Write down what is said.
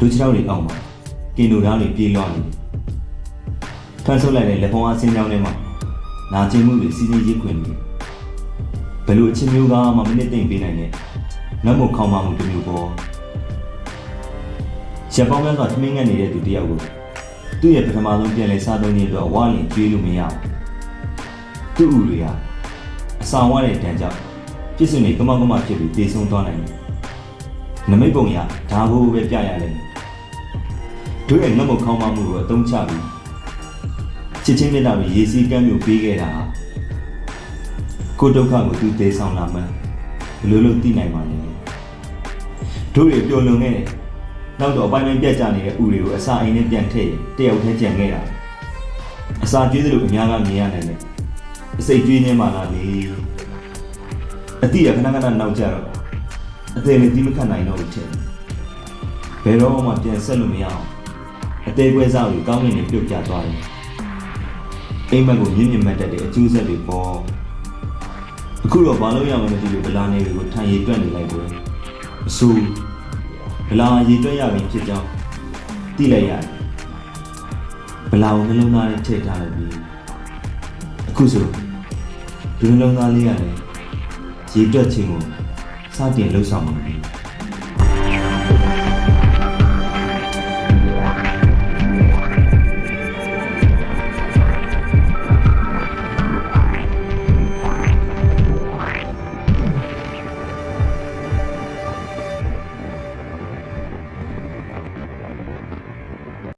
ဒုချောင်းတွေအောက်မှာကင်နိုဓာတ်တွေပြေးလွှားနေခန်းဆုပ်လိုက်တဲ့လက်ဖုံးအားဆင်းကြောင်းထဲမှာနာကျင်မှုတွေစီးစီးရစ်ခွင်နေဘယ်လိုအချင်းမျိုးကမှမနစ်သိမ့်ပေးနိုင်တဲ့ငတ်မခေါင်းမမှုတစ်မျိုးပေါ်ချက်ပေါင်းများစွာထမင်းငတ်နေတဲ့သူတစ်ယောက်ကိုသူ့ရဲ့ပထမဆုံးပြန်လဲစားသုံးခြင်းအတွက်ဝါလင်ကျွေးလို့မရဘူးသူ့ဦးတွေဟာအဆောင်ဝတဲ့တန်ကြောင့်ပြစ်စင်တွေကမောက်ကမဖြစ်ပြီးတေဆုံးသွားနိုင်တယ်နမိတ်ပုံရဒါကိုပဲပြရလိမ့်မယ် တို့ရဲ့ငတ်မခေါင်းမမှုကိုအသုံးချပြီးချစ်ချင်းမြတ်တာပြီးရေစီးကမ်းမျိုးပေးခဲ့တာဟာကိုယ်ဒုက္ခကိုသူသေဆောင်လာမှန်းဘယ်လိုလုပ်သိနိုင်မှာလဲတို့တွေပျော်လွန်ခဲ့တယ်နောက်တော့အပိုင်းပိုင်းပြတ်ကျနေတဲ့ဥတွေကိုအစာအိမ်နဲ့ပြန်ထည့်ရင်တယောက်တည်းကြံခဲ့တာအစာကျွေးသလိုအများကမြင်ရနိုင်တယ်အစိတ်ကျွေးနေမှလားလေအတိရခဏခဏနောက်ကျတော့အသေးလေးတီးမခတ်နိုင်တော့ဘူးထင်တယ်ဘယ်တော့မှပြန်ဆက်လို့မရအောင် အသေးပွဲစားကိုကောင်းကင်နဲ့ပြုတ်ကျသွားတယ်အိမ်မက်ကိုမြင့်မြင့်မတ်တက်တဲ့အကျိုးဆက်တွေပေါ်အခုတော့ဘာလို့ရမှမသိလို့ဗလာနေတွေကိုထိုင်ရည်တွက်နေလိုက်တယ်အဆူဗလာရည်တွက်ရပြီဖြစ်ကြောင်းသိလိုက်ရတယ်ဗလာကိုနှလုံးသားနဲ့ထည့်ထားလိုက်ပြီးအခုဆိုဒီနှလုံးသားလေးရတယ်ရည်တွက်ခြင်းကိုစတင်လှုပ်ဆောင်မှာပြီ